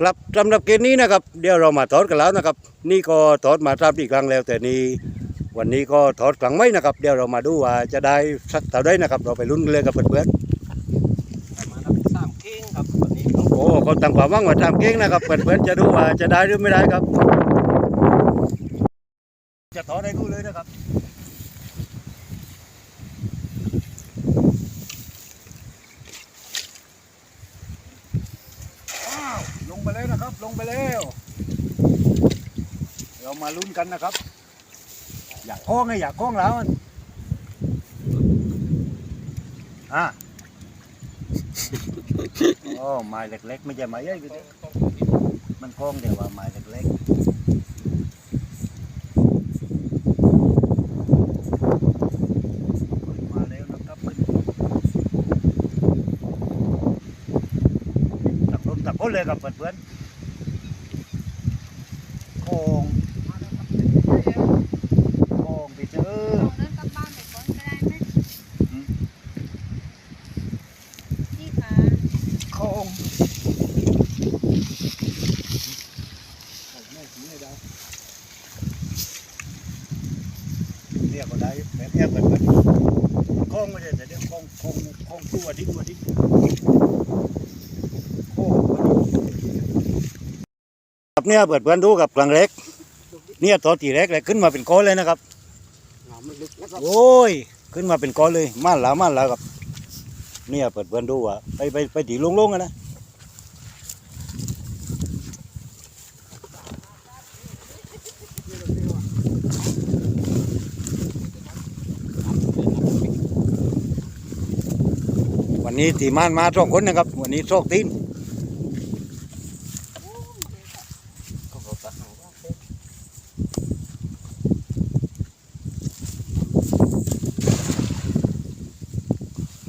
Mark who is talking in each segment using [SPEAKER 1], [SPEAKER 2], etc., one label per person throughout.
[SPEAKER 1] ครับสำหรับเกมนี้นะครับ เดี๋ยวเรามาทอดกันแล้วนะครับ นี่ก็ทอดมาทราบที่ครั้งแล้ว แต่นี่วันนี้ก็ทอดครั้งไม่นะครับ เดี๋ยวเรามาดูว่าจะได้สักเท่าได้นะครับ เราไปลุ้นกันเลยกับเพื่อน
[SPEAKER 2] ประมาณนั้นสามเก้งครับวันนี้
[SPEAKER 1] ๆโอ้เขาตั้งความหว่างว่าทำเก่งนะครับเพื่อนๆจะดูว่าจะได้หรือไม่ได้ครับ จะทอดให้ดูเลยนะครับอ้าวลงไปแล้วนะครับ ลงไปแล้ว เรา มาลุ้นกันนะครับ อยากคล้องไงอยากคล้องแล้วอะโอ้ไม้เล็กๆ ไม่ใช่ไม้ใหญ่พี่เด้มันคล้องเดียวว่าไม้เล็กๆมาแล้วนะครับตะโกนตะโกนเลยครับเพื่อนๆโค้งโค้งพี่เจอ
[SPEAKER 3] เอาเดินกลับบ้านไปก่อนก็ได้ไหม
[SPEAKER 1] อืม
[SPEAKER 3] นี่ค่ะ
[SPEAKER 1] โค้ง เรียกก็ได้แบบเรียกแบบแบบโค้งไม่ใช่แต่เรียกโค้งโค้งโค้งตัวดิ้นตัวดิ้นโค้งครับเนี่ยเปิดเพื่อนดูกับกลางเล็ก เนี่ยตอนตีแรกเลยขึ้นมาเป็นก้อนเลยนะครับโอ้ยขึ้นมาเป็นก้อนเลยม่านหลาม่านหลาครับเนี่ยเปิดเพื่อนดูว่าไปไปไปตีลงๆกันนะ วันนี้ตีมานมาสองคนนะครับ วันนี้โชคตีน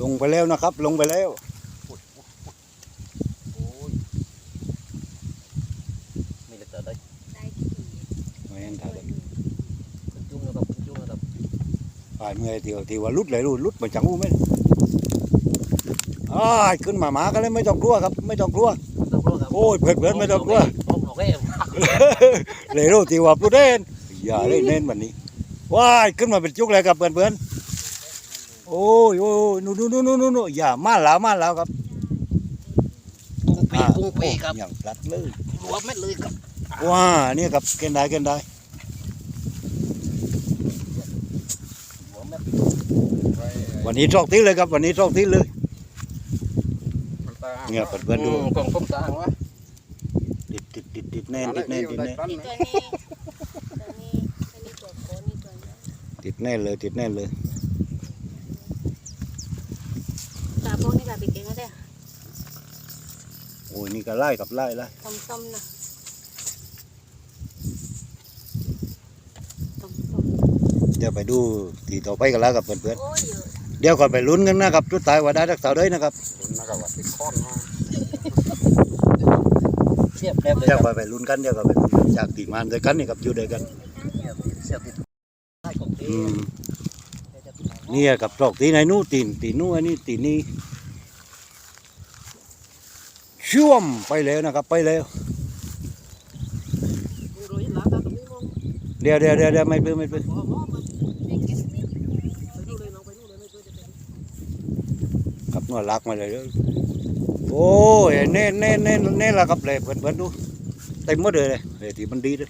[SPEAKER 1] ลงไปแล้วนะครับ ลงไปแล้ว
[SPEAKER 2] โอ้ยไม่ได้ตัดได้
[SPEAKER 3] ได้ที่
[SPEAKER 1] ไม่เห็นท่ายเมื่อเดียวที่ว่าลุดเลยลุดลุดมาจังอู้ไหม อ้ายขึ้นมาหมากันเลยไม่ต้องกลัวครับ ไม่ต้องกลัว
[SPEAKER 2] ต้องรู้ครับ
[SPEAKER 1] โอ้ยเพื่อนเพื่อนไม่ต้องกลัว
[SPEAKER 2] ผมหลอกเอง
[SPEAKER 1] เลยรู้ที่ว่าพูดเล่นอย่าเล่นเน้นวันนี้ว้ายขึ้นมาเป็นจุกเลยครับเพื่อนเพื่อนโอ้ยโอ้ยนู่นนู่นนู่นนู่นนู่นอย่ามาแล้วมาแล้วครับ
[SPEAKER 2] ปุ้งปีปุ้งปีครับ
[SPEAKER 1] อย่างพลัดเลย
[SPEAKER 2] รัวเม็ดเลยครับ
[SPEAKER 1] ว้านี่ครับเกณฑ์ได้เกณฑ์ได้
[SPEAKER 2] รัวเม็ด
[SPEAKER 1] วันนี้โชคที่เลยครับ วันนี้โชคที่เลย เนี่ยเปิดเพื่อนดู
[SPEAKER 2] กล่องต้มตางวะ
[SPEAKER 1] ติดติดติดติดแน่นติดแน่นติดแน่น
[SPEAKER 3] นี่ตัวนี้ตัวนี้ตัวนี้ตัวโคนี่ตัวนี้
[SPEAKER 1] ติดแน่นเลยติดแน่นเลย
[SPEAKER 3] ตาพวกนี้แบบไปเก่งก็ได้
[SPEAKER 1] โอ้ยนี่ก็ไล่กับไล่ไล่
[SPEAKER 3] ต้มๆนะต้ม
[SPEAKER 1] เดี๋ยวไปดูทีต่อไปกันแล้วกับเพื่อน
[SPEAKER 3] ๆโอ้ยเยอะ
[SPEAKER 1] ๆเดี๋ยวก่อนไปลุ้นกันนะครับสุดท้ายว่าได้รักษาได้นะครับ
[SPEAKER 2] นะครับว่าติดค้อนมาเสียบแนบเลย
[SPEAKER 1] เดี๋ยว
[SPEAKER 2] ค
[SPEAKER 1] ก่
[SPEAKER 2] รั
[SPEAKER 1] อบนไปลุ้นกันเดี๋ยวก่อนไปลุ้นกันจากตีมานด้วยกันนี่ครับอยู่ด้วยกัน
[SPEAKER 2] เสียบติดได้ของเอ
[SPEAKER 1] อื
[SPEAKER 2] ง
[SPEAKER 1] มเนี่ยกับตอกตีไหนนู้นตีนตีนู้นอันนี้ตีนี้ช่วมไปแล้วนะครับ ไปแล้ว เดี๋ยวเดี๋ยวเดี๋ยวเดี๋ยวไม่เปื้อนไม่เปื้อน
[SPEAKER 3] ไปเก็บนี่
[SPEAKER 1] กับนวดลักมาเลยเด้อโอ้ยเน่นเน่นเน่นเน่นละครับเลยเพื่อนเพื่อนดูเต็มหมดเลยเลยเลยที่มันดีเลย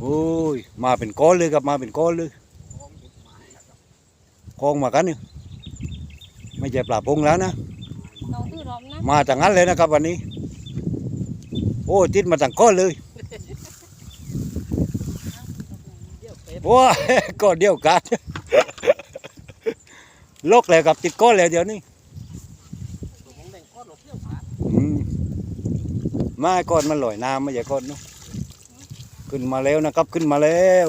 [SPEAKER 1] โอ้ยมาเป็นก้อนเลยครับมาเป็นก้อนเลยคลองมากันนี่ไม่ใช่ปลาพงแล้วนะ
[SPEAKER 3] น้องตื้อรอบนะ
[SPEAKER 1] มาจากนั้นเลยนะครับวันนี้ โอ้ยติดมาจากก้อนเลยว้าก้อนเดียวกัน ลกเลยครับติดก้อนเลยเดี๋ยวนี้มาก้อนมันลอยน้ำไม่ใช่ก้อนนู้ขึ้นมาแล้วนะครับขึ้นมาแล้ว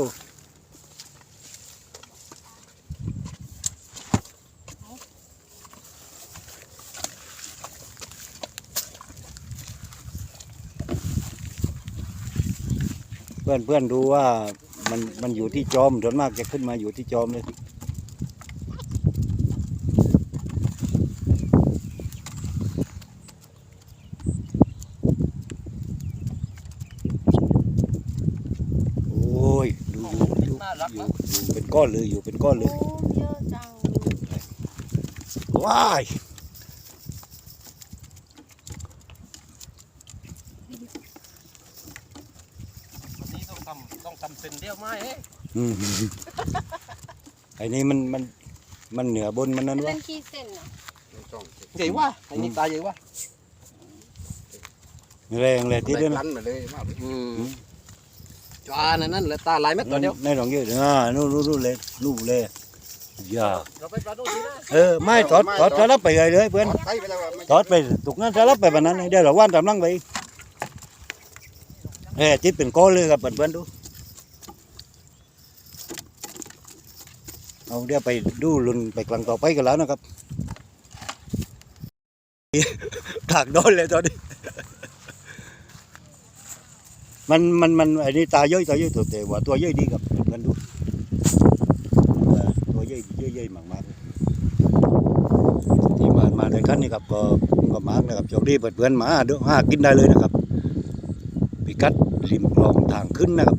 [SPEAKER 1] เพื่อนเพื่อนดูว่ามันมันอยู่ที่จอมส่วนมากจะขึ้นมาอยู่ที่จอมเลย อยู่อยู่ เป็นก้อนเลยอยู่เป็นก้อนเลย
[SPEAKER 3] โอ้เยอะจัง
[SPEAKER 1] ว้าย
[SPEAKER 2] วันนี้ต้องทำต้องทำเส้นเดียวไหมเอ๊ะ
[SPEAKER 1] อืมไอ้นี่มันมันมันเหนือบนมันนั่น
[SPEAKER 3] เล่
[SPEAKER 1] วะ
[SPEAKER 3] นขี้เส้นเหรอ
[SPEAKER 2] ใหญ่วะไอ้นี่ตายใหญ่วะ
[SPEAKER 1] แรงเลยที่เดียวนะ
[SPEAKER 2] ลั่นมาเลยมาอืม จ้านั่นนั่นแหละตาลายเม็ดตัวเดียว
[SPEAKER 1] ในหลงเยอะอ่านู่นนู่นนู่นเลยนู่นเลยอย่า
[SPEAKER 2] เราไปปลาดูดีนะ
[SPEAKER 1] เออไม่ถอดถอดสลับไปเลยเลยเพื่อน
[SPEAKER 2] ไปไปแล้วว่าไม่
[SPEAKER 1] ถอดไปตุกนั้นสลับไปแบบนั้นเดี๋ยวเราว่านตามหลังไปเออจิตเป็นก้อนเลยครับเพื่อนๆดูเอาเดี๋ยวไปดูลุนไปกลางต่อไปกันแล้วนะครับถากโดนเลยตอนนี้ มันมันมันไอ้นี่ตาย่อยตาย่อยตัวแต่ว่าตัวย่อยดีครับเพื่อนดูตัวย่อยย่อยย่อยมากๆเลยที่มามาด้วยกันนี่ครับก็ก็มากนะครับโชคดีเปิดเพื่อนมาเดี๋ยวหากินได้เลยนะครับพิกัดริมคลองทางขึ้นนะครับ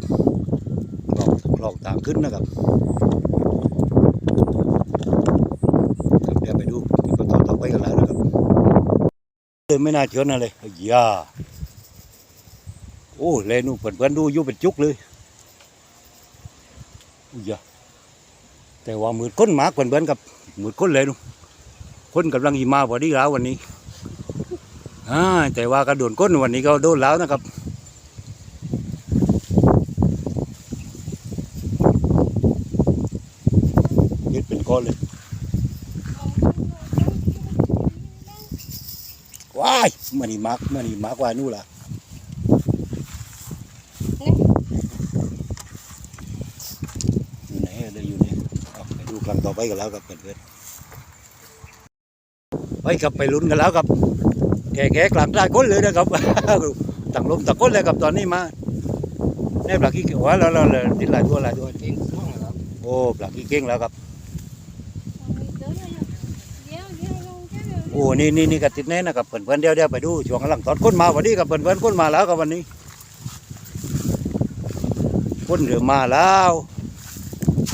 [SPEAKER 1] คลองคลองทางขึ้นนะครับเดี๋ยวไปดูที่ก็ต่อต่อไปกันแล้วนะครับเลยไม่น่าเชื่อนะเลยอย่า โอ้เลนูเพื่อนเพื่อนๆดูอยู่เป็นจุกเลยอุ้ยยะแต่ว่ามืดก้นหมากเพื่อนเพื่อนๆกับมืดก้นเลยนูคนกำลังอีมาพอดีแล้ววันนี้อ่าแต่ว่ากระโดนก้นวันนี้ก็โดนแล้วนะครับยึดเป็นก้อนเลยว้ายมันนี่มากมันนี่มากกว่านู่นล่ะ อยู่ไหนเลยอยู่นี่เอาไปดู ครั้งต่อไปกันแล้วครับเพื่อนๆไปกับไปลุ้นกันแล้วครับแก่ๆกลางใต้ก้นเลยนะครับต่างลมต่างก้นเลยครับตอนนี้มาแน่ปลาขี้เกี่ยวแล้วเราเลยติดหลายตัวหลายตัว
[SPEAKER 2] เก่งม่วงแล้ว
[SPEAKER 1] โอ้ปลาขี้เก่งแล้วครับ
[SPEAKER 3] เดี๋ยวเดี๋ยวลงแค่เดี๋ยว
[SPEAKER 1] โอ้นี่นี่นี่ก็ติดแน่นะครับเพื่อนๆเดี๋ยวเดี๋ยวไปดูช่วงกำลังตอนก้นมาวันนี้กับเพื่อนๆก้นมาแล้วครับวันนี้ก้นเรือมาแล้ว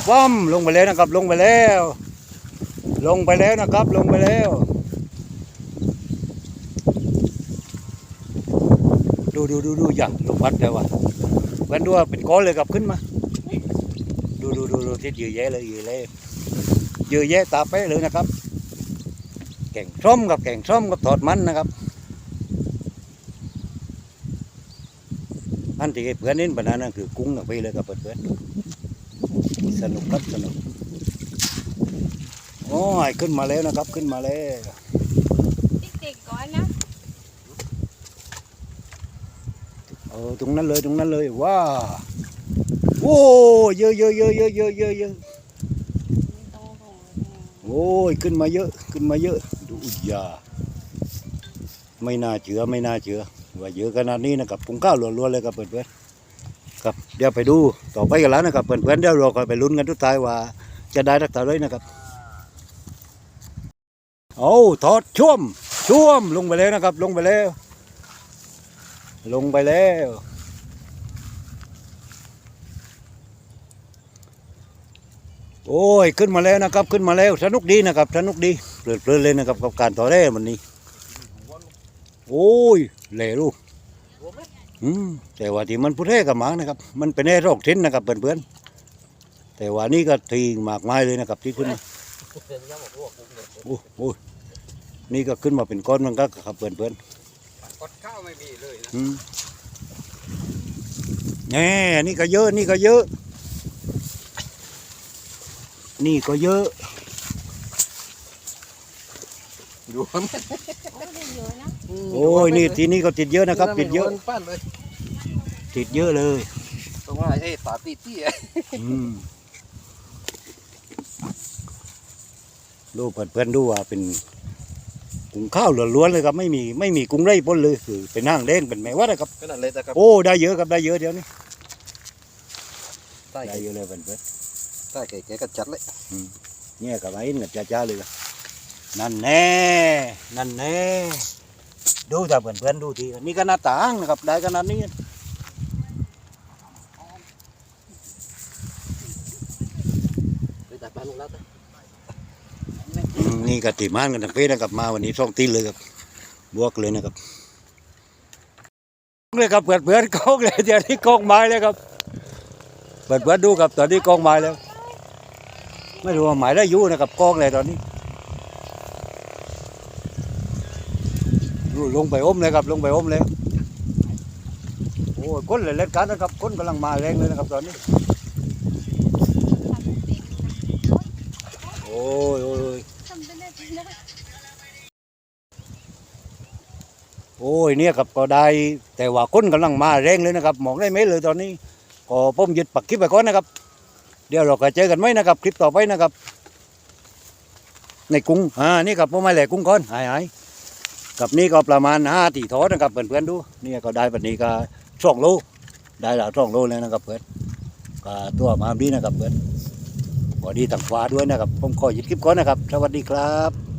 [SPEAKER 1] ว้อมลงไปแล้วนะครับ ลงไปแล้ว ลงไปแล้วนะครับ ลงไปแล้ว ดูดูดูดูอย่างลงพัดแต่ว่าเพื่นดูว่าเป็นก้อนเลยกลับขึ้นมา ดูดูดูดูที่ยืดแย่เลยยืดเลยยืดแย่ตาเป๊ะเลยนะครับ แกงส้มกับแกงส้มกับทอดมันนะครับอันที่เพื่อนน้นปัญหานั่นคือกุ้งกับไปเลยกับเพื่อน สนุกครับสนุกโอ้ยขึ้นมาแล้วนะครับขึ้นมาแล้ว
[SPEAKER 3] ติ๊กๆก่อนนะ
[SPEAKER 1] เออตรงนั้นเลยตรงนั้นเลยว้าโอ้เยอะเยอะเยอะเยอะเยอะเยอะเยอะ
[SPEAKER 3] ไม่ต้องลง
[SPEAKER 1] โอ้ยขึ้นมาเยอะขึ้นมาเยอะ ดูอุยยาไม่น่าเชื่อไม่น่าเชื่อว่าเยอะขนาดนี้นะครับปุงข้าวล้วนๆเลยครับเพื่อนๆ ครับเดี๋ยวไปดูต่อไปกันแล้วนะครับเพื่อนๆเดี๋ยวเราคอยไปลุ้นกันทุกท้ายว่า จะได้รักษาเลยนะครับเอาถอดช่วมช่วมลงไปแล้วนะครับ ลงไปแล้ว ลงไปแล้วโอ้ยขึ้นมาแล้วนะครับ ขึ้นมาแล้วสนุกดีนะครับสนุกดีเพลิดเพลินเลยนะครับกับการต่อแร่วันนี้ โอ้ยเหล่ลูก อืมแต่ว่าที่มันพุทเทกับหมากนะครับ มันเป็นแร่โรคทิ้นนะครับเพื่อนๆแต่ว่านี่ก็ทีหมากไม้เลยนะครับ ที่ขึ้นมา
[SPEAKER 2] เส้นยังบอกว่ากุ้งเลย
[SPEAKER 1] โอ้โอ้ยนี่ก็ขึ้นมาเป็นก้อนมันก็ครับเพื่อน
[SPEAKER 2] กดข้าวไม่มีเลยนะ
[SPEAKER 1] ๆอืมแน่นี่ก็เยอะนี่ก็เยอะ นี่ก็เยอะ
[SPEAKER 2] ดูมัน
[SPEAKER 3] โอ้ได้เยอะนะ
[SPEAKER 1] โอ้ยนี่ทีนี้ก็ติดเยอะนะครับ ติดเยอะ
[SPEAKER 2] ป้านเลย
[SPEAKER 1] ติดเยอะเลย
[SPEAKER 2] ตรงว่าไอ้ตาตีตี้
[SPEAKER 1] อืมดูเพื่อนๆดูว่าเป็นกุ้งข้าวล้วนๆเลยครับ ไม่มีไม่มีกุ้งไร่ป้นเลยคือเป็นห้างแดงเป็นแมวัดนะครับ
[SPEAKER 2] ก็นั่นเลยแต่ครับ
[SPEAKER 1] โอ้ได้เยอะครับได้เยอะเดี๋ยวนี้
[SPEAKER 2] ใต้
[SPEAKER 1] ได้เยอะเลยเพื่อน
[SPEAKER 2] ใต้แก่ๆก็จัดเลย
[SPEAKER 1] ๆเนี่ยกับไอ้เนี่ยจ้าๆเลยครับนั่นแน่นั่นแน่ ดูจากเพื่อนๆดูทีนี่ก็น่าต่างนะครับได้ขนาดนี้นี่กติมานกันทั้งเพศนะครับมาวันนี้ช่องตีเลยครับบวกเลยนะครับเลยครับเปิดเปิดกองเลยเดี๋ยวนี้กองไม้เลยครับเปิดเปิดดูครับตอนนี้กองไม้แล้ว ไม่รู้ว่าหมายได้ยู่นะครับกองเลยตอนนี้ ลงไปอมเลยครับลงไปอมเลยโอ้ยก้นเลยเล่นกันนะครับก้นกำลังมาแรงเลยนะครับตอนนี้ โอ้ยโอ้ยโอ้ยเนี่ยครับก็ได้แต่ว่าก้นกำลังมาแรงเลยนะครับมองได้ไหมเลยตอนนี้ก็ผมยุดปักคลิปไปก่อนนะครับ เดี๋ยวเราก็เจอกันไหมนะครับ คลิปต่อไปนะครับ ในกุ้งอ่านี่ครับผมมาแหล่กุ้งก่อนหายหาย กับนี่ก็ประมาณห้าตีทอนะครับเพื่อนๆดูนี่ก็ได้แบบนี้ก็ช่องโลได้หลายช่องโลเลยนะครับเพื่อนก็ตัวมาดีนะครับเพื่อนพอดีต่างฟ้าด้วยนะครับผมขอหยุดคลิปก่อนนะครับ สวัสดีครับ